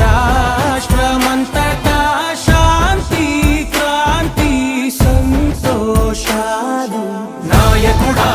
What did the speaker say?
రాష్ట్రమంతటా శాంతి క్రాంతి సంతోషాలు. నాయకుడా